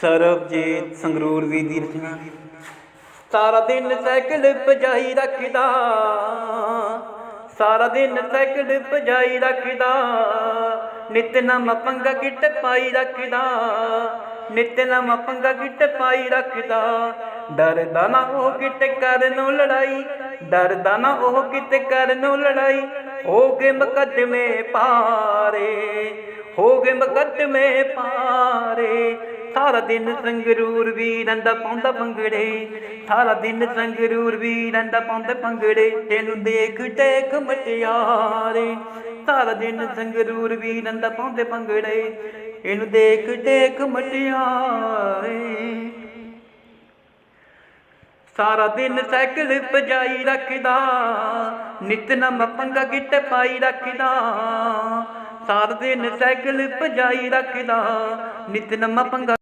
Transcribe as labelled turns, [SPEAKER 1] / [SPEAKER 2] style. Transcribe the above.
[SPEAKER 1] ਸਰਬਜੀਤ ਸੰਗਰੂਰ ਵੀ ਦੀ ਰਚਨਾ। ਸਾਰਾ ਦਿਨ ਸਾਈਕਲ ਭਜਾਈ ਰੱਖਦਾ। ਸਾਰਾ ਦਿਨ ਸਾਈਕਲ ਭਜਾਈ ਰੱਖਦਾ। ਨਿਤ ਪੰਗਾ ਕਿਟ ਪਾਈ ਰੱਖਦਾ। ਨਿਤ ਨਮ ਪੰਗਾ ਕਿਟ ਪਾਈ ਰੱਖਦਾ। ਡਰਦਾ ਨਾ ਉਹ ਕਿਤੇ ਕਰਨੋਂ ਲੜਾਈ। ਡਰਦਾ ਨਾ ਉਹ ਕਿਤੇ ਕਰਨੋਂ ਲੜਾਈ। ਹੋ ਗਏ ਮੁਕੱਦਮੇ ਪਾਰੇ। ਹੋ ਗਏ ਮੁਕੱਦਮੇ ਪਾਰੇ। ਸਾਰਾ ਦਿਨ ਸੰਗਰੂਰ ਵੀ ਰੰਦਾ ਪਾਉਂਦਾ ਪੰਗੜੇ ਸਾਰਾ ਦਿਨ ਸੰਗਰੂਰ ਵੀ ਰੰਦਾ ਪਾਉਂਦਾ ਪੰਗੜੇ ਤੈਨੂੰ ਦੇਖ ਟੇਕ ਮਟਿਆਰੇ। ਸਾਰਾ ਦਿਨ ਸੰਗਰੂਰ ਵੀ ਰੰਦਾ ਪਾਉਂਦੇ ਪੰਗੜੇ ਇਹਨੂੰ ਦੇਖ ਟੇਕ ਮਟਿਆਰੇ। ਸਾਰਾ ਦਿਨ ਸਾਈਕਲ ਪਜਾਈ ਰੱਖਦਾ। ਨਿਤ ਨਮ ਪੰਗਾ ਗਿੱਟ ਪਾਈ ਰੱਖਦਾ। ਸਾਰਾ ਦਿਨ ਸਾਈਕਲ ਪਜਾਈ ਰੱਖਦਾ। ਨਿਤ ਨਮ ਪੰਗਾ